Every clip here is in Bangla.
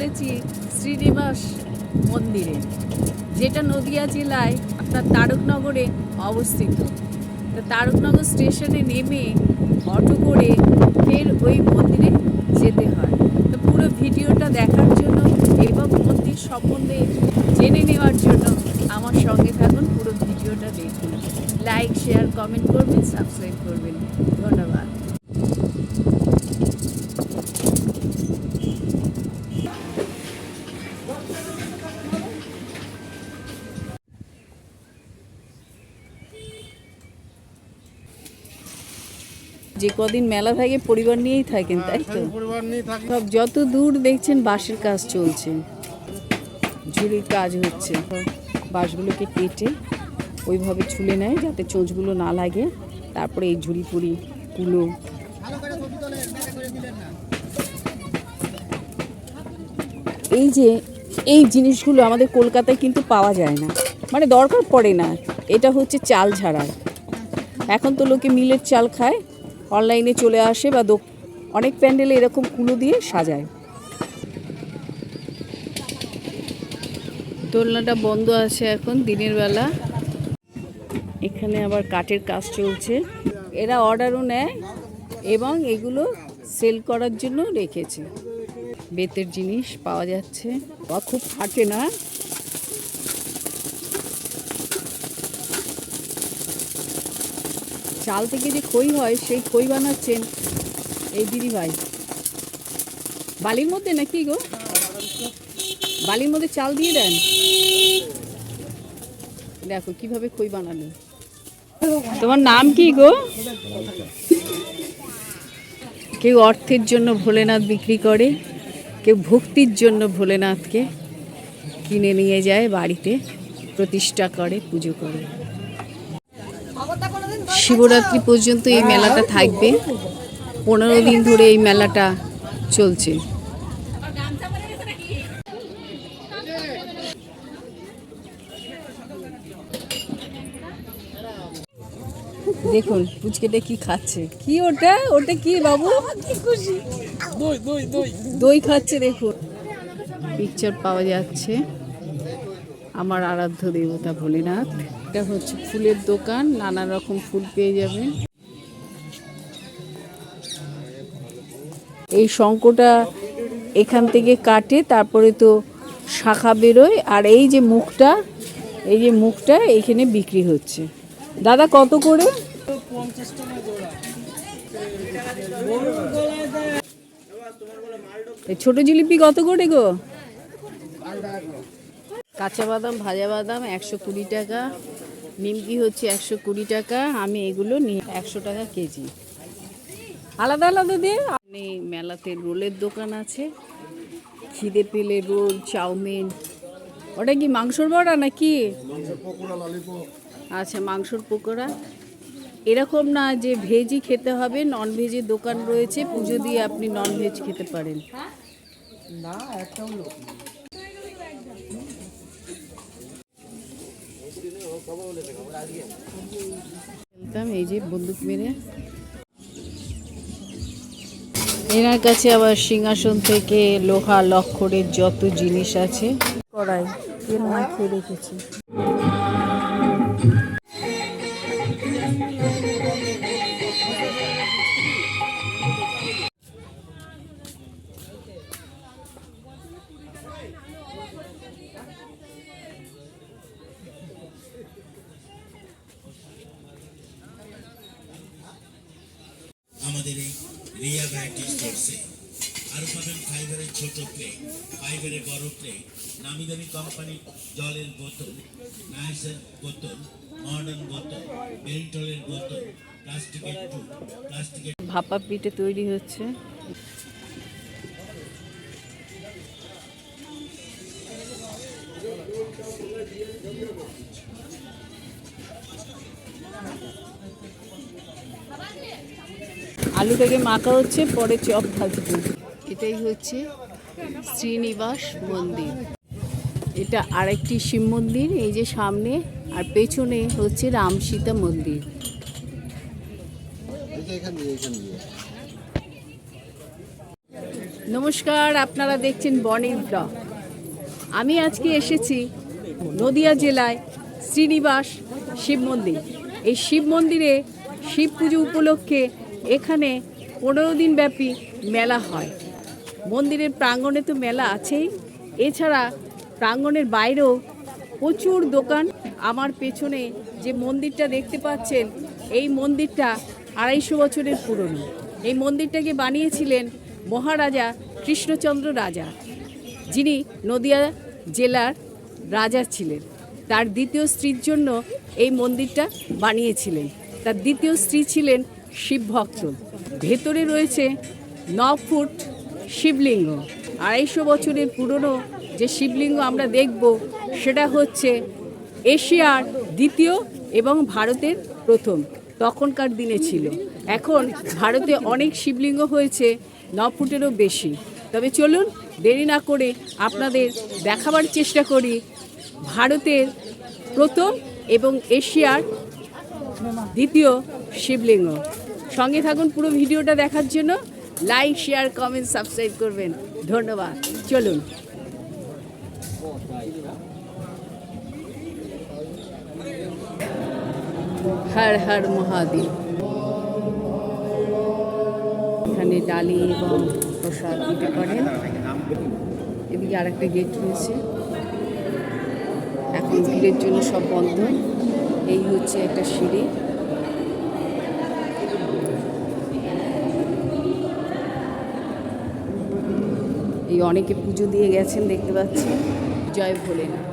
চলেছি শ্রীনিবাস মন্দিরে, যেটা নদিয়া জেলায় আপনার তারকনগরে অবস্থিত। তো তারকনগর স্টেশনে নেমে অটো করে ফের ওই মন্দিরে যেতে হয়। তো পুরো ভিডিওটা দেখার জন্য এবং মন্দির সম্বন্ধে জেনে নেওয়ার জন্য আমার সঙ্গে থাকুন, পুরো ভিডিওটা দেখুন। লাইক শেয়ার কমেন্ট করবেন সাবস্ক্রাইব করবেন। ধন্যবাদ। যে কদিন মেলা থাকে পরিবার নিয়েই থাকেন তাই তো? সব যত দূর দেখছেন বাঁশের কাজ চলছে। ঝুড়ির কাজ হচ্ছে। বাঁশগুলোকে কেটে ওইভাবে ছুলে নেয় যাতে চোঁচগুলো না লাগে। তারপরে এই ঝুড়ি পুরি কুলো এই যে এই জিনিসগুলো আমাদের কলকাতায় কিন্তু পাওয়া যায় না। মানে দরকার পড়ে না। এটা হচ্ছে চাল ঝাড়ার। এখন তো লোকে মিলের চাল খায়। অনলাইনে চলে আসে বা অনেক প্যান্ডেলে এরকম কুলো দিয়ে সাজায়। দোলনাটা বন্ধ আছে এখন, দিনের বেলা। এখানে আবার কাঠের কাজ চলছে। এরা অর্ডারও নেয় এবং এগুলো সেল করার জন্য রেখেছে। বেতের জিনিস পাওয়া যাচ্ছে। বা খুব ফাটে না? চাল থেকে যে খই হয়, সেই খই বানাচ্ছেন এই দিদি ভাই। বালির মধ্যে নাকি গো? বালির মধ্যে চাল দিয়ে দেন? দেখো কীভাবে খই বানালো। তোমার নাম কি গো? কেউ অর্থের জন্য ভোলেনাথ বিক্রি করে, কেউ ভক্তির জন্য ভোলেনাথকে কিনে নিয়ে যায় বাড়িতে, প্রতিষ্ঠা করে, পুজো করে। শিবরাত্রি পর্যন্ত এই মেলাটা থাকবে। পনেরো দিন ধরে এই মেলাটা চলছে। দেখুন, পুচকেটা কি খাচ্ছে। কি ওটা? ওটা কি বাবু? দই খাচ্ছে, দেখুন। পিকচার পাওয়া যাচ্ছে। আমার আরাধ্য দেবতা ভোলেনাথ। এটা হচ্ছে ফুলের দোকান, নানা রকম ফুল পেয়ে যাবেন। এই শঙ্কটা এখান থেকে কাটে, তারপরে তো শাখা বেরোয়, আর এই যে মুখটা, এই যে মুখটা এখানে বিক্রি হচ্ছে। দাদা, কত করে? ছোট জিলিপি কত করে গো? কাঁচা বাদাম, ভাজা বাদাম একশো কুড়ি টাকা। নিমকি হচ্ছে একশো কুড়ি টাকা, আমি এগুলো নিয়ে একশো টাকা কেজি। আলাদা আলাদা দিয়ে? আপনি মেলাতে রোলের দোকান আছে, খিদে পেলে রোল, চাউমিন। ওটা কি মাংসর বড়া নাকি? আচ্ছা মাংসর পকোড়া। এরকম না যে ভেজই খেতে হবে নন ভেজের দোকান রয়েছে, পুজো দিয়ে আপনি নন ভেজ খেতে পারেন। খেলতাম, এই যে বন্দুক মেরে। এনার কাছে আবার সিংহাসন থেকে লোহা লক্ষরের যত জিনিস আছে। কড়াই তেল মাখিয়ে রেখেছি। রিয়া ভ্যারাইটি করছে। আরও পাবেন ফাইবারের ছোট প্লেট ফাইবারের বড় প্লেট নামি দামি কোম্পানির জলের বোতল নাইসের বোতল মডার্ন বোতল বেল্টলের বোতল প্লাস্টিকের টুপ প্লাস্টিকের ভাপা পিঠে তৈরি হচ্ছে। আলুটাকে মাখা হচ্ছে পরে চপ ভাজবে এটাই হচ্ছে শ্রীনিবাস মন্দির। এটা আরেকটি শিব মন্দির এই যে সামনে আর পেছনে হচ্ছে রাম সীতা মন্দির। নমস্কার আপনারা দেখছেন বনির ব্লগ। আমি আজকে এসেছি নদিয়া জেলায় শ্রীনিবাস শিব মন্দির। এই শিব মন্দিরে শিব পুজো উপলক্ষে এখানে পনেরো দিন ব্যাপী মেলা হয়। মন্দিরের প্রাঙ্গণে তো মেলা আছেই। এছাড়া প্রাঙ্গণের বাইরেও প্রচুর দোকান। আমার পেছনে যে মন্দিরটা দেখতে পাচ্ছেন, এই মন্দিরটা আড়াইশো বছরের পুরনো। এই মন্দিরটাকে বানিয়েছিলেন মহারাজা কৃষ্ণচন্দ্র রাজা, যিনি নদিয়া জেলার রাজা ছিলেন। তার দ্বিতীয় স্ত্রীর জন্য এই মন্দিরটা বানিয়েছিলেন। তার দ্বিতীয় স্ত্রী ছিলেন শিবভক্ত ভেতরে রয়েছে ন ফুট শিবলিঙ্গ। আড়াইশো বছরের পুরনো যে শিবলিঙ্গ আমরা দেখব, সেটা হচ্ছে এশিয়ার দ্বিতীয় এবং ভারতের প্রথম। তখনকার দিনে ছিল। এখন ভারতে অনেক শিবলিঙ্গ হয়েছে ন ফুটেরও বেশি। তবে চলুন দেরি না করে আপনাদের দেখাবার চেষ্টা করি ভারতের প্রথম এবং এশিয়ার দ্বিতীয় শিবলিঙ্গ। সঙ্গে থাকুন পুরো ভিডিওটা দেখার জন্য। লাইক শেয়ার কমেন্ট সাবস্ক্রাইব করবেন। ধন্যবাদ। চলুন। হর হর মহাদেব। এখানে ডালি এবং প্রসাদ দিতে পারেন। এদিকে আরেকটা গেট রয়েছে। এখন ভিড়ের জন্য সব বন্ধ। এই হচ্ছে একটা সিঁড়ি। এই অনেকে পুজো দিয়ে গেছেন, দেখতে পাচ্ছি। জয় ভোলেনাথ।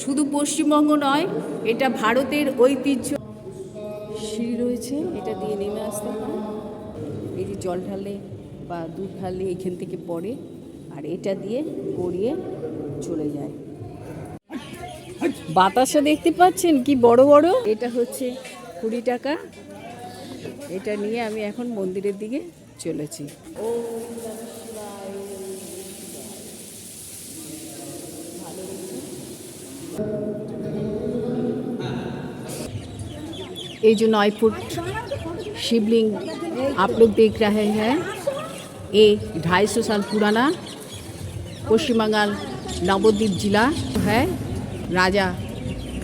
শুধু পশ্চিমবঙ্গ নয়, এটা ভারতের ঐতিহ্য। সিঁড়ি রয়েছে, এটা দিয়ে নেমে আসতে হয় এই যে জল ঢালে বা দুধ ঢালে এখান থেকে পড়ে, আর এটা দিয়ে গড়িয়ে চলে যায়। বাতাসা দেখতে পাচ্ছেন, কি বড় বড়। এটা হচ্ছে কুড়ি টাকা। এটা নিয়ে আমি এখন মন্দিরের দিকে চলেছি ये जो नौ फुट शिवलिंग आप लोग देख रहे हैं ये ढाई सौ साल पुराना पश्चिम बंगाल नवद्वीप जिला है राजा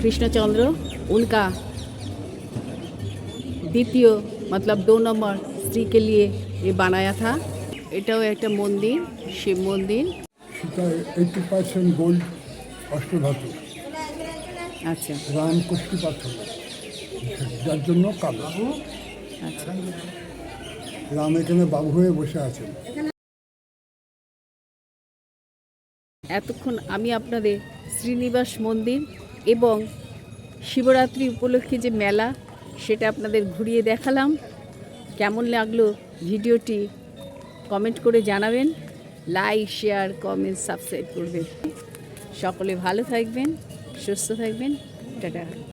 कृष्णचंद्र उनका দ্বিতীয় मतलब दो नंबर स्त्री के लिए এই বানায়াথা এটাও একটা মন্দির শিব মন্দির। পার্সেন্ট আচ্ছা। যার জন্য আচ্ছা। বাবু হয়ে বসে আছেন। এতক্ষণ আমি আপনাদের শ্রীনিবাস মন্দির এবং শিবরাত্রি উপলক্ষে যে মেলা সেটা আপনাদের ঘুরিয়ে দেখালাম। কেমন লাগল ভিডিওটি কমেন্ট করে জানাবেন লাইক শেয়ার কমেন্ট সাবস্ক্রাইব করবেন। সকলে ভালো থাকবেন, সুস্থ থাকবেন। টাটা।